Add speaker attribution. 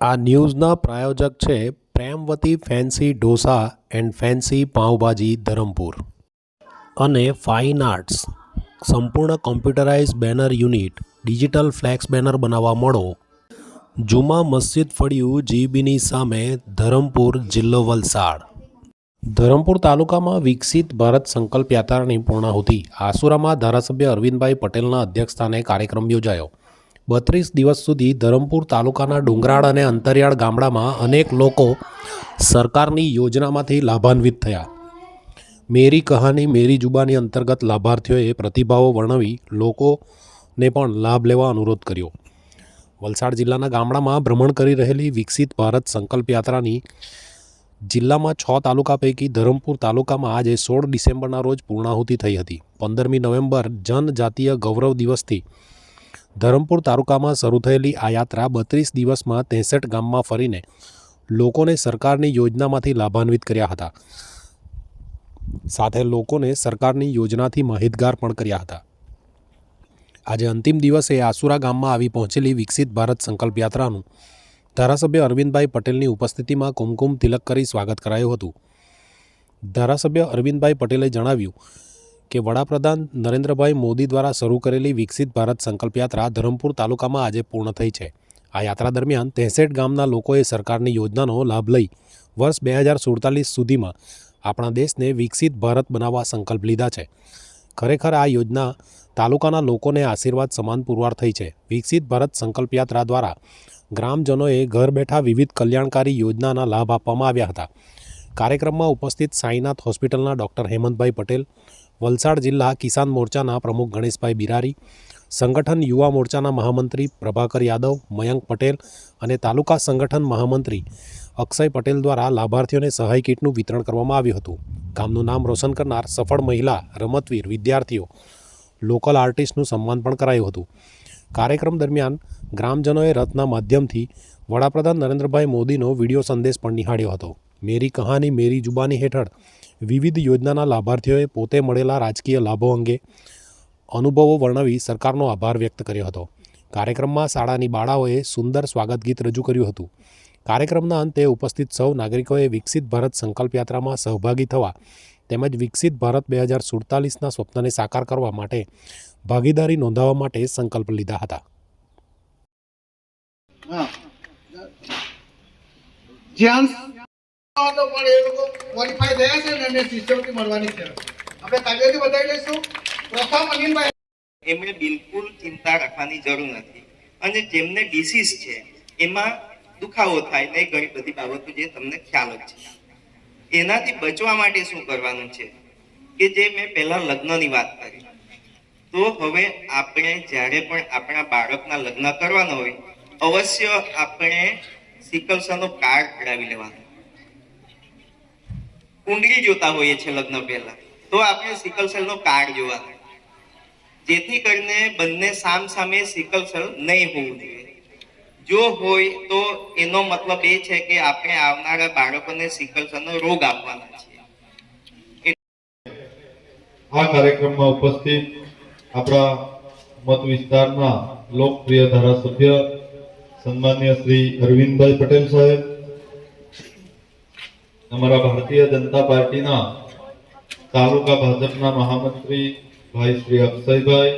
Speaker 1: આ ન્યૂઝના પ્રાયોજક છે Premvati fancy dosa and fancy pav bhaji Dharampur. અને ફાઇન આર્ટ્સ. સંપૂર્ણ computerise banner unit, digital flex banner બનાવવા મળો. જુમા મસ્જિદ ફળિયું જીબીની સામે ધરમપુર જિલ્લો વલસાડ. ધરમપુર તાલુકામાં વિકસિત ભારત સંકલ્પ યાત્રાની પૂર્ણાહુતિ. આસુરામાં ધારાસભ્ય અરવિંદભાઈ પટેલના અધ્યક્ષસ્થાને કાર્યક્રમ યોજાયો. બત્રીસ દિવસ સુધી ધરમપુર તાલુકાના ડુંગરાળ અને અંતરિયાળ ગામડામાં અનેક લોકો સરકારની યોજનામાંથી લાભાન્વિત થયા. મેરી કહાની, મેરી જુબાની અંતર્ગત લાભાર્થીઓએ પ્રતિભાવો વર્ણવી લોકોને પણ લાભ લેવા અનુરોધ કર્યો. વલસાડ જિલ્લાના ગામડામાં ભ્રમણ કરી રહેલી વિકસિત ભારત સંકલ્પ યાત્રાની જિલ્લામાં છ તાલુકા પૈકી ધરમપુર તાલુકામાં આજે સોળ ડિસેમ્બરના રોજ પૂર્ણાહુતિ થઈ હતી. પંદરમી નવેમ્બર જનજાતીય ગૌરવ દિવસથી ધરમપુર તાલુકામાં શરૂ થયેલી આ યાત્રા બત્રીસ દિવસમાં ત્રેસઠ ગામમાં ફરીને લોકોને સરકારની યોજનામાંથી લાભાન્વિત કર્યા હતા. સાથે લોકોને સરકારની યોજનાથી માહિતગાર પણ કર્યા હતા. આજે અંતિમ દિવસે આસુરા ગામમાં આવી પહોંચેલી વિકસિત ભારત સંકલ્પ યાત્રાનું ધારાસભ્ય અરવિંદભાઈ પટેલની ઉપસ્થિતિમાં કુમકુમ તિલક કરી સ્વાગત કરાયું હતું. ધારાસભ્ય અરવિંદભાઈ પટેલે જણાવ્યું કે વડાપ્રધાન નરેન્દ્રભાઈ મોદી દ્વારા શરૂ કરેલી વિકસિત ભારત સંકલ્પ યાત્રા ધરમપુર તાલુકામાં આજે પૂર્ણ થઈ છે. આ યાત્રા દરમિયાન ત્રેસઠ ગામના લોકોએ સરકારની યોજનાનો લાભ લઈ વર્ષ બે હજાર સુડતાલીસ સુધીમાં આપણા દેશને વિકસિત ભારત બનાવવા સંકલ્પ લીધા છે. ખરેખર આ યોજના તાલુકાના લોકોને આશીર્વાદ સમાન પુરવાર થઈ છે. વિકસિત ભારત સંકલ્પ યાત્રા દ્વારા ગ્રામજનોએ ઘર બેઠા વિવિધ કલ્યાણકારી યોજનાના લાભ આપવામાં આવ્યા હતા. કાર્યક્રમમાં ઉપસ્થિત સાંઈનાથ હોસ્પિટલના ડૉક્ટર હેમંતભાઈ પટેલ, વલસાડ જિલ્લા કિસાન મોરચાના પ્રમુખ ગણેશભાઈ બિરારી, સંગઠન યુવા મોરચાના મહામંત્રી પ્રભાકર યાદવ, મયંક પટેલ અને તાલુકા સંગઠન મહામંત્રી અક્ષય પટેલ દ્વારા લાભાર્થીઓને સહાય કીટનું વિતરણ કરવામાં આવ્યું હતું. ગામનું નામ રોશન કરનાર સફળ મહિલા, રમતવીર વિદ્યાર્થીઓ, લોકલ આર્ટિસ્ટનું સન્માન પણ કરાયું હતું. કાર્યક્રમ દરમિયાન ગ્રામજનોએ રથના માધ્યમથી વડાપ્રધાન નરેન્દ્રભાઈ મોદીનો વીડિયો સંદેશ પણ નિહાળ્યો હતો. મેરી કહાની મેરી જુબાની હેઠળ વિવિધ યોજનાના લાભાર્થીઓએ પોતે મળેલા રાજકીય લાભો અંગે અનુભવો વર્ણવી સરકારનો આભાર વ્યક્ત કર્યો હતો. કાર્યક્રમમાં શાળાની બાળાઓએ સુંદર સ્વાગત ગીત રજૂ કર્યું હતું. કાર્યક્રમના અંતે ઉપસ્થિત સૌ નાગરિકોએ વિકસિત ભારત સંકલ્પ યાત્રામાં સહભાગી થવા તેમજ વિકસિત ભારત બે હજાર સુડતાલીસના સ્વપ્નને સાકાર કરવા માટે ભાગીદારી નોંધાવવા માટે સંકલ્પ લીધા હતા.
Speaker 2: જ્યાં તો પણ એ લોકો ક્વોલિફાય થયા છે ને શિષ્યવૃત્તિ મળવાની છે. આપણે તાલીઓથી બતાવી લઈશું પ્રથમ અનિલભાઈ.
Speaker 3: એમણે બિલકુલ ચિંતા રાખવાની જરૂર નથી. અને જેમને ડિસીઝ છે, એમાં દુખાવો થાય ને ઘણી બધી બાબતો જે તમને ખ્યાલ જ છે. એનાથી બચવા માટે શું કરવાનું છે? કે જે મેં પહેલા લગ્નની વાત કરી. તો હવે આપણે જ્યારે પણ આપણા બાળકના લગ્ન કરવાના હોય, અવશ્ય આપણે સિકલસાનો કાર્ડ કઢાવી લેવાનો. કુંડળી જોતા હોઈએ છીએ લગ્ન પહેલા. તો આપણે સિકલ સેલનો કાર્ડ જોવાનો જેથી કરીને બંને સામ સામે સિકલ સેલ નહીં હોવું જોઈએ. જો હોય તો એનો મતલબ એ છે કે આપણે આવનારા બાળકોને સિકલ સેલનો રોગ આપવાના છે
Speaker 4: આ કાર્યક્રમમાં ઉપસ્થિત આપણા મત વિસ્તારના લોકપ્રિય ધારાસભ્ય, સન્માન્ય શ્રી અરવિંદભાઈ પટેલ સાહેબ અમારા ભારતીય જનતા પાર્ટીના તાલુકા ભાજપના મહામંત્રી ભાઈ શ્રી અક્ષયભાઈ